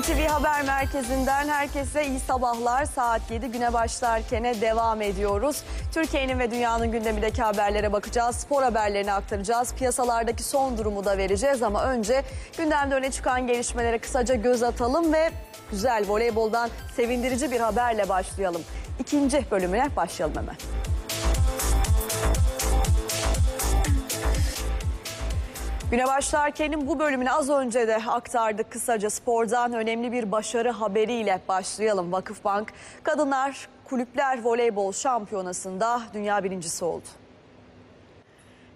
NTV Haber Merkezi'nden herkese iyi sabahlar. Saat 7 güne başlarkene devam ediyoruz. Türkiye'nin ve dünyanın gündemindeki haberlere bakacağız. Spor haberlerini aktaracağız. Piyasalardaki son durumu da vereceğiz ama önce gündemde öne çıkan gelişmelere kısaca göz atalım ve güzel voleyboldan sevindirici bir haberle başlayalım. İkinci bölümüne başlayalım hemen. Güne başlarken'in bu bölümünü az önce de aktardık kısaca spordan önemli bir başarı haberiyle başlayalım. Vakıfbank Kadınlar Kulüpler Voleybol Şampiyonası'nda dünya birincisi oldu.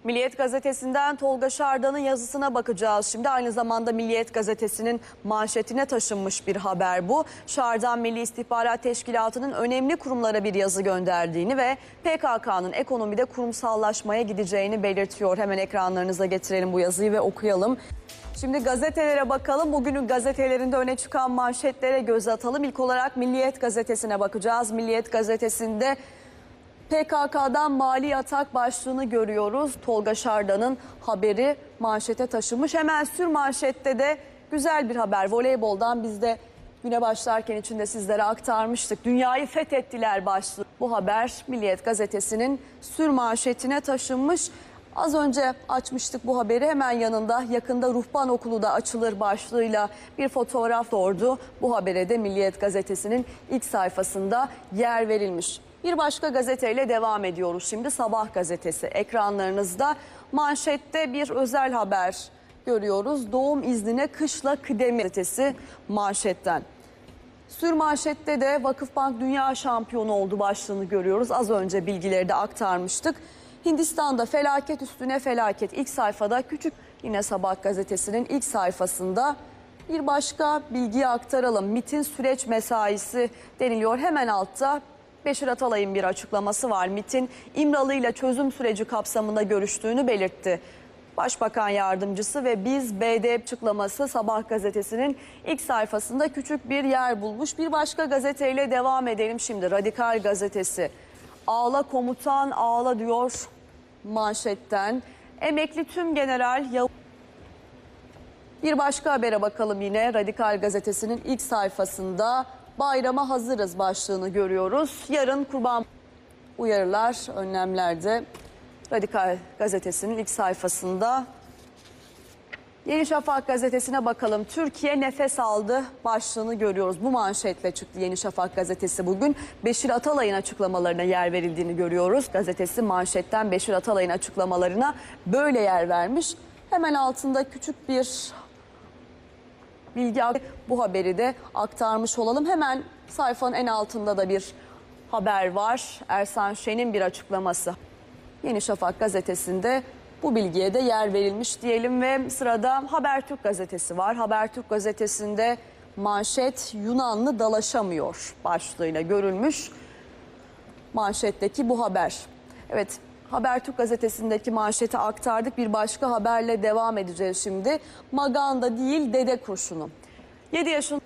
Milliyet Gazetesi'nden Tolga Şardan'ın yazısına bakacağız. Şimdi aynı zamanda Milliyet Gazetesi'nin manşetine taşınmış bir haber bu. Şardan Milli İstihbarat Teşkilatı'nın önemli kurumlara bir yazı gönderdiğini ve PKK'nın ekonomide kurumsallaşmaya gideceğini belirtiyor. Hemen ekranlarınıza getirelim bu yazıyı ve okuyalım. Şimdi gazetelere bakalım. Bugünün gazetelerinde öne çıkan manşetlere göz atalım. İlk olarak Milliyet Gazetesi'ne bakacağız. Milliyet Gazetesi'nde PKK'dan mali atak başlığını görüyoruz. Tolga Şardan'ın haberi manşete taşımış. Hemen sür manşette de güzel bir haber. Voleyboldan biz de güne başlarken içinde sizlere aktarmıştık. Dünyayı fethettiler başlığı. Bu haber Milliyet Gazetesi'nin sür manşetine taşınmış. Az önce açmıştık bu haberi hemen yanında yakında ruhban okulu da açılır başlığıyla bir fotoğraf doğurdu. Bu habere de Milliyet Gazetesi'nin ilk sayfasında yer verilmiş. Bir başka gazeteyle devam ediyoruz şimdi Sabah gazetesi ekranlarınızda manşette bir özel haber görüyoruz. Doğum iznine kışla kıdemi gazetesi manşetten. Sür manşette de Vakıfbank Dünya Şampiyonu oldu başlığını görüyoruz. Az önce bilgileri de aktarmıştık. Hindistan'da felaket üstüne felaket ilk sayfada küçük yine Sabah gazetesinin ilk sayfasında bir başka bilgiyi aktaralım. MIT'in süreç mesaisi deniliyor. Hemen altta Beşir Atalay'ın bir açıklaması var. MIT'in İmralı ile çözüm süreci kapsamında görüştüğünü belirtti. Başbakan yardımcısı ve biz BD açıklaması Sabah gazetesinin ilk sayfasında küçük bir yer bulmuş. Bir başka gazeteyle devam edelim şimdi. Radikal gazetesi. Ağla komutan ağla diyor manşetten. Emekli tüm general Yavuz bir başka habere bakalım yine Radikal Gazetesi'nin ilk sayfasında bayrama hazırız başlığını görüyoruz. Yarın kurban uyarılar, önlemlerde Radikal Gazetesi'nin ilk sayfasında. Yeni Şafak gazetesine bakalım. Türkiye nefes aldı başlığını görüyoruz. Bu manşetle çıktı Yeni Şafak gazetesi bugün. Beşir Atalay'ın açıklamalarına yer verildiğini görüyoruz. Gazetesi manşetten Beşir Atalay'ın açıklamalarına böyle yer vermiş. Hemen altında küçük bir bilgi bu haberi de aktarmış olalım. Hemen sayfanın en altında da bir haber var. Ersan Şen'in bir açıklaması. Yeni Şafak gazetesinde bu bilgiye de yer verilmiş diyelim ve sırada Habertürk gazetesi var. Habertürk gazetesinde manşet Yunanlı dalaşamıyor başlığıyla görülmüş. Manşetteki bu haber. Evet Habertürk gazetesindeki manşeti aktardık. Bir başka haberle devam edeceğiz şimdi. Maganda değil dede kurşunu. 7 yaşın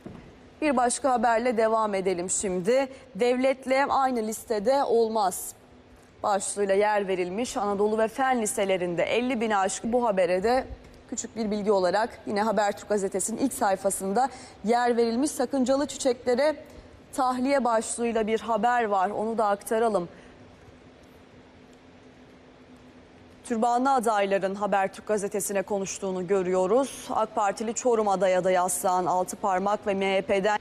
bir başka haberle devam edelim şimdi. Devletle aynı listede olmaz başlığıyla yer verilmiş Anadolu ve Fen liselerinde 50 bin aşkı bu habere de küçük bir bilgi olarak yine Habertürk gazetesinin ilk sayfasında yer verilmiş sakıncalı çiçeklere tahliye başlığıyla bir haber var onu da aktaralım. Türbanlı adayların Habertürk gazetesine konuştuğunu görüyoruz. AK Partili Çorum adaya da yaslanan altı parmak ve MHP'den...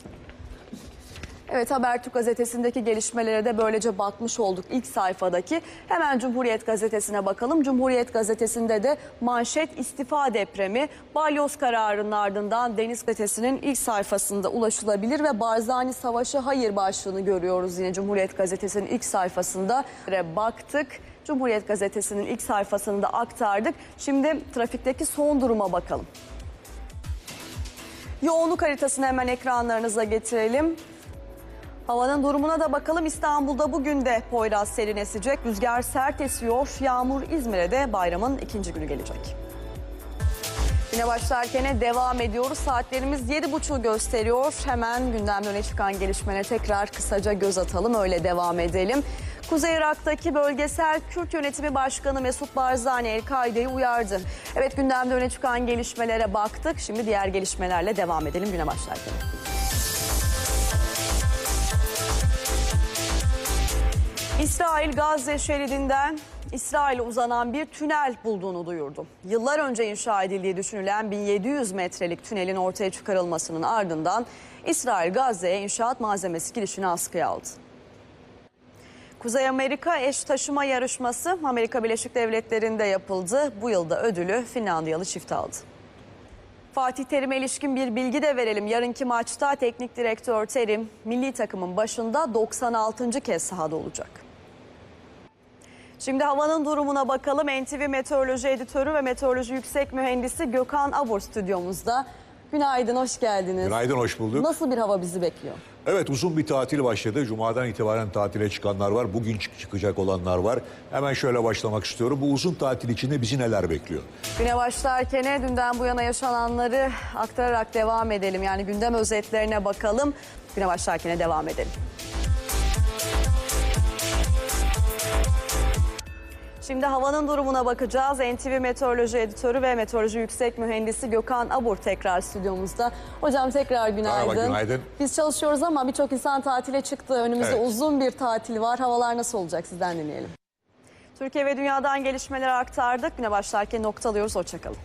Evet Habertürk gazetesindeki gelişmelere de böylece bakmış olduk ilk sayfadaki. Hemen Cumhuriyet gazetesine bakalım. Cumhuriyet gazetesinde de manşet istifa depremi. Balyoz kararının ardından Deniz gazetesinin ilk sayfasında ulaşılabilir ve Barzani Savaşı hayır başlığını görüyoruz yine Cumhuriyet gazetesinin ilk sayfasında. Baktık. Cumhuriyet gazetesinin ilk sayfasını da aktardık. Şimdi trafikteki son duruma bakalım. Yoğunluk haritasını hemen ekranlarınıza getirelim. Havanın durumuna da bakalım. İstanbul'da bugün de Poyraz serin esecek. Rüzgar sert esiyor. Yağmur İzmir'e de bayramın ikinci günü gelecek. Yine başlarken devam ediyoruz. Saatlerimiz 7.30'u gösteriyor. Hemen gündemde öne çıkan gelişmelere tekrar kısaca göz atalım. Öyle devam edelim. Kuzey Irak'taki bölgesel Kürt Yönetimi Başkanı Mesut Barzani El-Kaide'yi uyardı. Evet gündemde öne çıkan gelişmelere baktık. Şimdi diğer gelişmelerle devam edelim güne başlarken. İsrail Gazze şeridinden İsrail'e uzanan bir tünel bulduğunu duyurdu. Yıllar önce inşa edildiği düşünülen 1700 metrelik tünelin ortaya çıkarılmasının ardından İsrail Gazze'ye inşaat malzemesi girişini askıya aldı. Kuzey Amerika eş taşıma yarışması Amerika Birleşik Devletleri'nde yapıldı. Bu yılda ödülü Finlandiyalı çift aldı. Fatih Terim'e ilişkin bir bilgi de verelim. Yarınki maçta teknik direktör Terim milli takımın başında 96. kez sahada olacak. Şimdi havanın durumuna bakalım. NTV Meteoroloji Editörü ve Meteoroloji Yüksek Mühendisi Gökhan Abur stüdyomuzda. Günaydın, hoş geldiniz. Günaydın, hoş bulduk. Nasıl bir hava bizi bekliyor? Evet uzun bir tatil başladı. Cuma'dan itibaren tatile çıkanlar var. Bugün çık- çıkacak olanlar var. Hemen şöyle başlamak istiyorum. Bu uzun tatil içinde bizi neler bekliyor? Güne başlarken dünden bu yana yaşananları aktararak devam edelim. Yani gündem özetlerine bakalım. Güne başlarken devam edelim. Şimdi havanın durumuna bakacağız. NTV Meteoroloji Editörü ve Meteoroloji Yüksek Mühendisi Gökhan Abur tekrar stüdyomuzda. Hocam tekrar günaydın. Merhaba, günaydın. Biz çalışıyoruz ama birçok insan tatile çıktı. Önümüzde Evet. uzun bir tatil var. Havalar nasıl olacak sizden dinleyelim. Türkiye ve dünyadan gelişmeleri aktardık. Güne başlarken noktalıyoruz. Hoşçakalın.